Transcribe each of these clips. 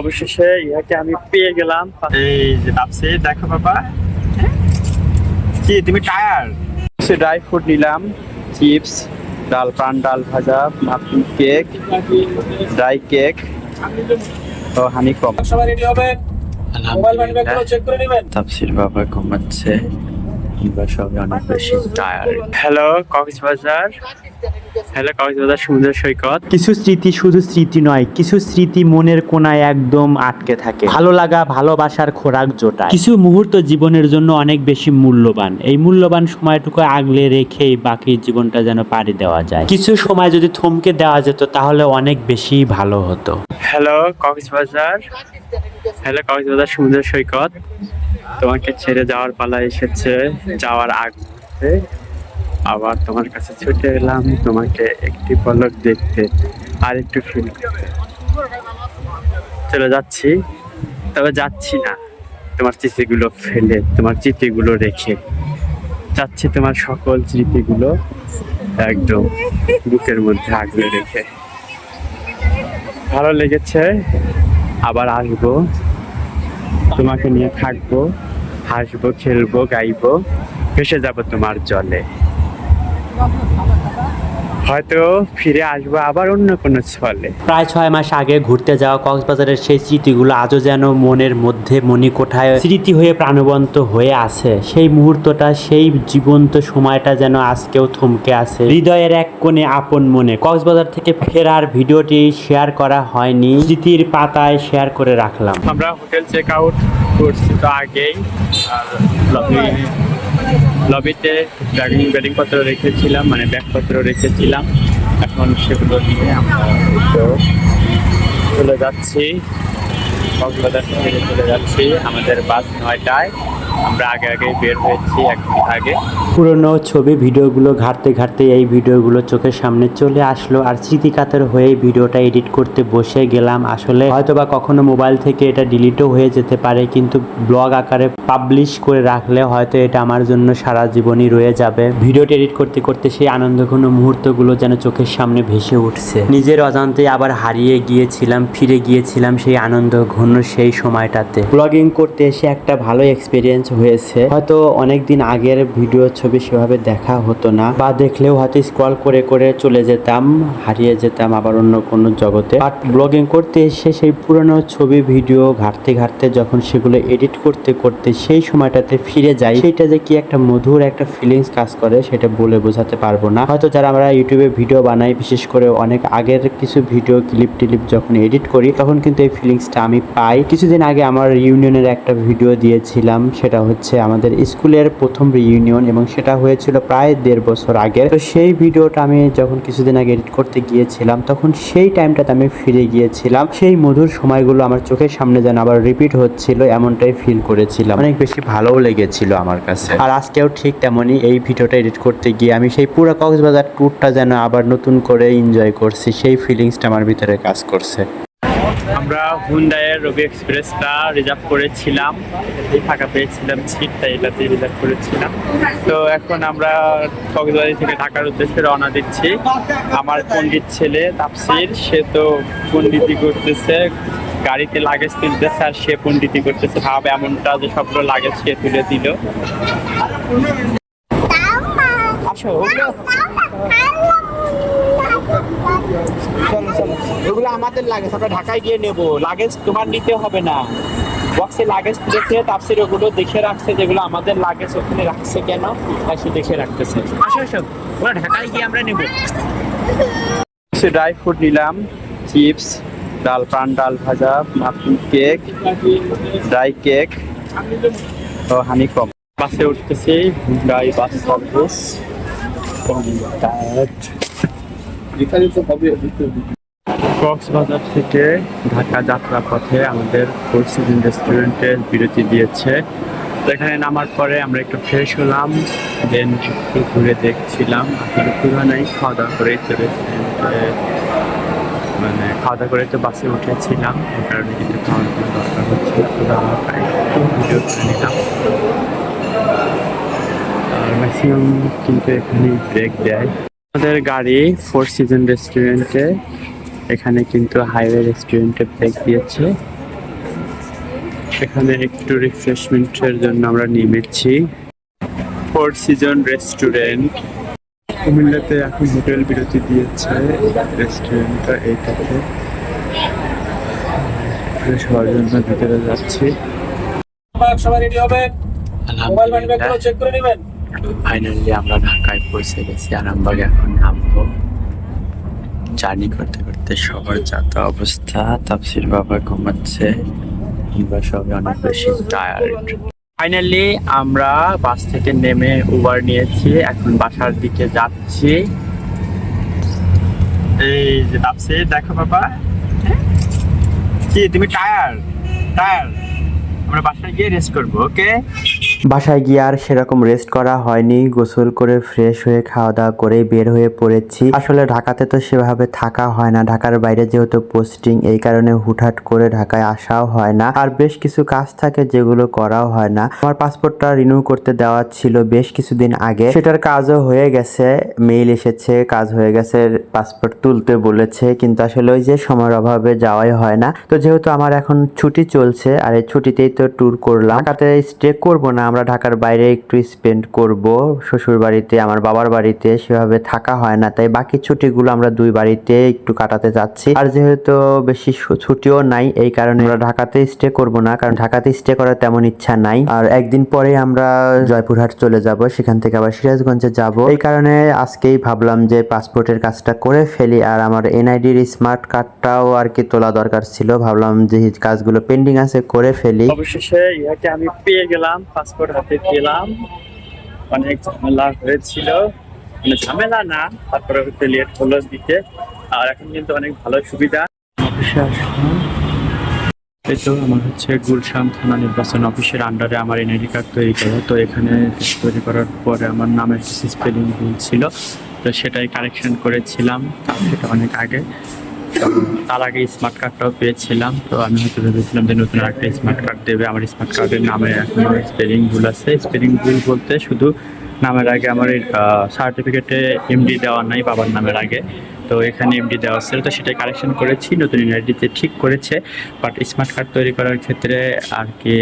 অবশেষে ইহাকে আমি পেয়ে গেলাম। এই যে ভাবছি দেখো বাবা। কি তুমি টায়ার কিছু ড্রাই ফ্রুট নিলাম চিপস ডাল পান ডাল ভাজা মাফিন কেক ড্রাই কেক ও হানি কম সবাই রেডি হবেন মোবাইল মানি চেক করে নেবেন? তাপসির বাবা ঘুমাচ্ছে। আমরা সবাই অনেক বেশি tired hello Cox's Bazar. Hello Cox's Bazar সমুদ্র সৈকত। কিছু স্মৃতি শুধু স্মৃতি নয় কিছু স্মৃতি মনের কোনায় একদম আটকে থাকে। ভালো লাগা ভালোবাসার খোরাক জোটায়। কিছু মুহূর্ত জীবনের জন্য অনেক বেশি মূল্যবান। এই মূল্যবান সময়টুকু আগলে রেখেই বাকি জীবনটা যেন পাড়ি দেওয়া যায়। কিছু সময় যদি থমকে দেওয়া যেত তাহলে অনেক বেশি ভালো হতো। হ্যালো কক্সবাজার। হ্যালো কক্সবাজার সমুদ্র সৈকত। তোমাকে ছেড়ে যাওয়ার পালা এসেছে, যাওয়ার আগ আবার তোমার কাছে ছুটে এলাম, তোমাকে একটি পলক দেখতে, আর একটু ফিল করতে। চলে যাচ্ছি। তবে যাচ্ছি না। তোমার স্মৃতিগুলো ফেলে, তোমার স্মৃতিগুলো রেখে। যাচ্ছি তোমার সকল স্মৃতিগুলো একদম বুকের মধ্যে আগলে রেখে। ভালো লেগেছে। আবার আসব। তোমাকে নিয়ে থাকব হাসবো খেলব গাইবো ভেসে যাব তোমার জলে। হয়তো ফিরে আসব আবার অন্য কোনো ছলে প্রায় ছয় মাস আগে ঘুরতে যাওয়া কক্সবাজারের সেই স্মৃতিগুলো আজও যেন মনের মধ্যে মণিকোঠায় স্মৃতি হয়ে প্রাণবন্ত হয়ে আছে। সেই মুহূর্তটা সেই জীবন্ত সময়টা যেন আজকেও থমকে আছে। হৃদয়ের এক কোণে আপন মনে। কক্সবাজার থেকে ফেরার ভিডিওটি শেয়ার করা হয়নি। স্মৃতির পাতায় শেয়ার করে রাখলাম। আমরা হোটেল চেক আউট করছি তো আগেই। আর লবিতে ব্যাগিং পত্র রেখেছিলাম মানে ব্যাগ পত্র রেখেছিলাম। এখন সেগুলো নিয়ে আমরা চলে যাচ্ছি। কক্সবাজার থেকে চলে যাচ্ছি, আমাদের বাস নয়টায়। আমরা আগে আগে বের হয়েছি এক আগে। পুরনো ছবি, ভিডিওগুলো ঘাটতে ঘাটতে এই ভিডিওগুলো চোখের সামনে চলে আসলো আর স্মৃতিকাতর হয়ে ভিডিওটা এডিট করতে বসে গেলাম। আসলে হয়তোবা কখনো মোবাইল থেকে এটা ডিলিটও হয়ে যেতে পারে, কিন্তু ব্লগ আকারে পাবলিশ করে রাখলে হয়তো এটা আমার জন্য সারা জীবনই রয়ে যাবে। ভিডিওটা এডিট করতে করতে সেই আনন্দঘন মুহূর্তগুলো যেন চোখের সামনে ভেসে উঠছে। নিজের অজান্তে আবার হারিয়ে গিয়েছিলাম, ফিরে গিয়েছিলাম সেই আনন্দ ঘন সেই সময়টাতে। ব্লগিং করতে এসে একটা ভালো এক্সপিরিয়েন্স হয়েছে। হয়তো অনেক দিন আগের ভিডিও ছবি সেভাবে দেখা হতো না, বা দেখলেও হয়তো স্ক্রল করে করে চলে যেতাম, হারিয়ে যেতাম আবার অন্য কোনো জগতে। বাট ব্লগিং করতে এসে সেই পুরনো ছবি ভিডিও ঘাটতে ঘাটতে যখন সেগুলো এডিট করতে করতে সেই সময়টাতে ফিরে যাই, সেটা যে কি একটা মধুর একটা ফিলিংস কাজ করে সেটা বলে বোঝাতে পারব না। হয়তো যারা আমরা ইউটিউবে ভিডিও বানাই, বিশেষ করে অনেক আগের কিছু ভিডিও ক্লিপ টিলিপ যখন এডিট করি, তখন কিন্তু এই ফিলিংসটা আমি পাই। কিছুদিন আগে আমার ইউনিয়নের একটা ভিডিও দিয়েছিলাম, সেটা হচ্ছে আমাদের স্কুলের প্রথম রিইউনিয়ন এবং সেটা হয়েছিল প্রায় দেড় বছর আগে তো সেই ভিডিওটা আমি যখন কিছুদিন আগে এডিট করতে গিয়েছিলাম, তখন সেই টাইমটাতে আমি ফিরে গিয়েছিলাম। সেই মধুর সময়গুলো আমার চোখের সামনে যেন আবার রিপিট হচ্ছিল, এমনটাই ফিল করেছিলাম। অনেক বেশি ভালোও লেগেছিল আমার কাছে। আর আজকেও ঠিক তেমনই এই ভিডিওটা এডিট করতে গিয়ে আমি সেই পুরো কক্সবাজার ট্যুরটা যেন আবার নতুন করে এনজয় করছি, সেই ফিলিংসটা আমার ভিতরে কাজ করছে। আমরা হুন্ডাইয়ের রবি এক্সপ্রেসটা রিজার্ভ করেছিলাম। এই ফাঁকা পেয়েছিলাম সিটটা এটাতে রিজার্ভ করেছিলাম। তো এখন আমরা কক্সবাজার থেকে ঢাকার উদ্দেশ্যে রওনা দিচ্ছি। আমার পণ্ডিত ছেলে তাপসির সে তো পণ্ডিতি করতেছে গাড়িতে লাগেজ তুলতেছে আর সে পণ্ডিতি করতেছে। ভাব এমনটা যে সবগুলো লাগেজ সে তুলে দিল। আসো চলো চলো এগুলো আমাদের লাগেজ আমরা ঢাকায় গিয়ে নেব। লাগেজ তোমার নিতে হবে না। বক্সে লাগেজ তুলেছে তাপসির ওগুলো দেখে রাখছে যেগুলো আমাদের লাগেজ ওখানে রাখছে কেন তাই সে দেখে রাখতেছে। আসো আসো ওরা ঢাকায় গিয়ে আমরা নেব। কিছু ড্রাই ফ্রুট নিলাম চিপস ডাল পান ডাল ভাজা মাফিন কেক ড্রাই কেক ও হানি কম বাসে উঠতেছি হুন্ডাই বাস সার্ভিস কক্সবাজার থেকে ঢাকা যাত্রা পথে আমাদের ফোর সিজন রেস্টুরেন্টে বিরতি দিয়েছে। তো এখানে নামার পরে আমরা একটু ফ্রেশ হলাম দেন একটু ঘুরে দেখছিলাম। আসলে পুরো নাই খাওয়া দাওয়া করে চলে মানে খাওয়া দাওয়া করে তো বাসে উঠেছিলাম, এই কারণে কিন্তু খাওয়ার জন্য দরকার হচ্ছে পুরো আমরা ভিডিও করে নিলাম। আর ম্যাক্সিমাম কিন্তু এখানে ব্রেক দেয়। আমাদের গাড়ি ফোর সিজন রেস্টুরেন্টে এখানে কিন্তু হাইওয়ে রেস্টুরেন্টে ব্রেক দিয়েছে। এখানে একটু রিফ্রেশমেন্টের জন্য আমরা নেমেছি। ফোর সিজন রেস্টুরেন্ট কুমিল্লাতে এখন হোটেল বিরতি দিয়েছে রেস্টুরেন্টটা এইটাতে ফ্রেশ হওয়ার জন্য ভিতরে যাচ্ছি। সবাই রেডি হবেন? মোবাইল মানি ব্যাগগুলো চেক করে নেবেন? ফাইনালি আমরা ঢাকায় পৌঁছে গেছি। আরামবাগে এখন নামবো। জার্নি করতে করতে সবার যাতা অবস্থা তাপসির বাবা ঘুমাচ্ছে আমরা সবাই অনেক বেশি টায়ার্ড ফাইনালি আমরা বাস থেকে নেমে উবার নিয়েছি, এখন বাসার দিকে যাচ্ছি। এই যে তাপসির দেখো বাবা। কি, তুমি টায়ার টায়ার আমরা বাসায় গিয়ে রেস্ট করব ওকে বাসায় গিয়ে আর সেরকম রেস্ট করা হয়নি। গোসল করে ফ্রেশ হয়ে খাওয়া দাওয়া করে বের হয়ে পড়েছি। আসলে ঢাকাতে তো সেভাবে থাকা হয় না। ঢাকার বাইরে যেহেতু পোস্টিং এই কারণে হুটহাট করে ঢাকায় আসাও হয় না। আর বেশ কিছু কাজ থাকে যেগুলো করাও হয় না। আমার পাসপোর্টটা রিনিউ করতে দেওয়া ছিল বেশ কিছুদিন আগে। সেটার কাজও হয়ে গেছে। মেইল এসেছে, কাজ হয়ে গেছে পাসপোর্ট তুলতে বলেছে। কিন্তু আসলে ওই যে সময়ের অভাবে যাওয়াই হয় না। তো যেহেতু আমার এখন ছুটি চলছে, আর এই ছুটিতেই তো ট্যুর করলাম। ঢাকাতে স্টে করব না আমরা ঢাকার বাইরে একটু স্পেন্ড করব। শ্বশুর বাড়িতে আমার বাবার বাড়িতে সেভাবে থাকা হয় না। তাই বাকি ছুটিগুলো আমরা দুই বাড়িতে একটু কাটাতে যাচ্ছি। আর যেহেতু বেশি ছুটিও নাই, এই কারণে আমরা ঢাকাতে স্টে করব না, কারণ ঢাকাতে স্টে করার তেমন ইচ্ছা নাই। আর একদিন পরে আমরা জয়পুরহাট চলে যাব, সেখান থেকে আবার সিরাজগঞ্জে যাব। এই কারণে আজকেই ভাবলাম যে পাসপোর্টের কাজটা করে ফেলি, আর আমার এনআইডির স্মার্ট কার্ডটাও আর কি তোলা দরকার ছিল। ভাবলাম যে কাজগুলো পেন্ডিং আছে, করে ফেলি। অবশেষে ইহাকে আমি পেয়ে গেলাম পাসপোর্ট হাতে পেলাম। অনেক ঝামেলা হয়েছিল। মানে ঝামেলা না, তারপরে হচ্ছে লেট হলো দিতে আর এখন কিন্তু অনেক ভালো সুবিধা। অফিসে এই তো আমার হচ্ছে গুলশান থানা নির্বাচন অফিসের আন্ডারে আমার এনআইডি কার্ড তৈরি করা। তো এখানে তৈরি করার পরে আমার নামের স্পেলিং ভুল ছিল। তো সেটাই কারেকশন করেছিলাম। সেটা অনেক আগে। তার আগে স্মার্ট কার্ডটাও পেয়েছিলাম, তো আমি হয়তো ভেবেছিলাম যে নতুন একটা স্মার্ট কার্ড দেবে। আমার স্মার্ট কার্ডের নামে এখনও স্পেলিং ভুল আছে। স্পেলিং ভুল বলতে শুধু নামের আগে আমার সার্টিফিকেটে এমডি দেওয়া নাই, বাবার নামের আগে। তো এখানে এমডি দেওয়া ছিল তো সেটাই কারেকশন করেছি, নতুন ইউনিভার্সিটিতে ঠিক করেছে। বাট স্মার্ট কার্ড তৈরি করার ক্ষেত্রে আর কি,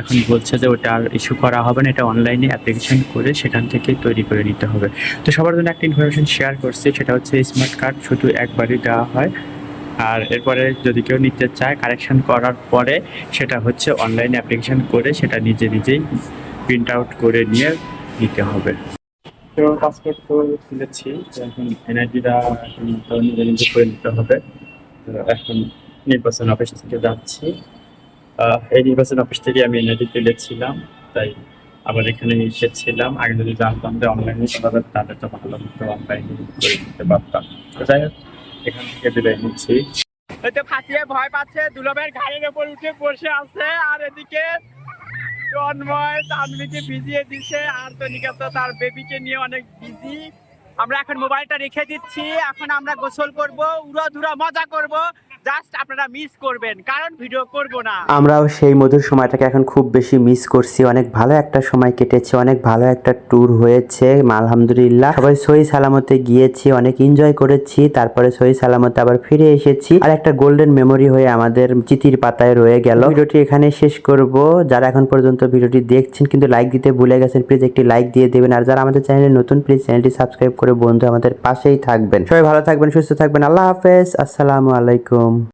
এখন বলছে যে ওটা আর ইস্যু করা হবে না, এটা অনলাইনে অ্যাপ্লিকেশন করে সেখান থেকেই তৈরি করে নিতে হবে। তো সবার জন্য একটা ইনফরমেশন শেয়ার করছি, সেটা হচ্ছে স্মার্ট কার্ড শুধু একবারই দেওয়া হয়। আর এরপরে যদি কেউ নিতে চায় কারেকশন করার পরে সেটা হচ্ছে অনলাইনে অ্যাপ্লিকেশন করে সেটা নিজে নিজেই প্রিন্ট আউট করে নিয়ে নিতে হবে। তো পাসপোর্ট তো তুলেছি এখন এনআইডিটা এখন তো নিজে নিজে করে নিতে হবে। এখন নির্বাচন অফিস থেকে যাচ্ছি। এই নির্বাচন অফিস থেকে আমি এনআইডি তুলেছিলাম তাই আবার এখানে এসেছিলাম। আগে যদি জানতাম যে অনলাইনে করা তাহলে তো ভালো মতো অনলাইনে করে নিতে পারতাম। তো যাই হোক এখান থেকে বিদায় নিচ্ছি। তো ফাটিয়ে ভয় পাচ্ছে দুলবের ঘাড়ের উপর উঠে বসে আছে আর এদিকে তন্ময় তানভিকে ভিজিয়ে দিছে, আর তনিকা তো তার বেবিকে নিয়ে অনেক বিজি আমরা এখন মোবাইলটা রেখে দিচ্ছি, এখন আমরা গোসল করব উড়া ধুরা মজা করব। জাস্ট আপনারা মিস করবেন, কারণ ভিডিও করব না। আমরাও সেই মধুর সময়টাকে এখন খুব বেশি মিস করছি। অনেক ভালো একটা সময় কেটেছে, অনেক ভালো একটা ট্যুর হয়েছে আলহামদুলিল্লাহ। সবাই সহি সালামতে গিয়েছি, অনেক এনজয় করেছি, তারপরে সহি সালামতে আবার ফিরে এসেছি। আর একটা গোল্ডেন মেমোরি হয়ে আমাদের চিঠির পাতায় রয়ে গেল। ভিডিওটি এখানে শেষ করব। যারা এখন পর্যন্ত ভিডিওটি দেখছেন, কিন্তু লাইক দিতে ভুলে গেছেন প্লিজ একটি লাইক দিয়ে দেবেন। আর যারা আমাদের চ্যানেলে নতুন প্লিজ চ্যানেলটি সাবস্ক্রাইব করে বন্ধু আমাদের পাশেই থাকবেন। সবাই ভালো থাকবেন, সুস্থ থাকবেন। আল্লাহ হাফেজ। আসসালামু আলাইকুম।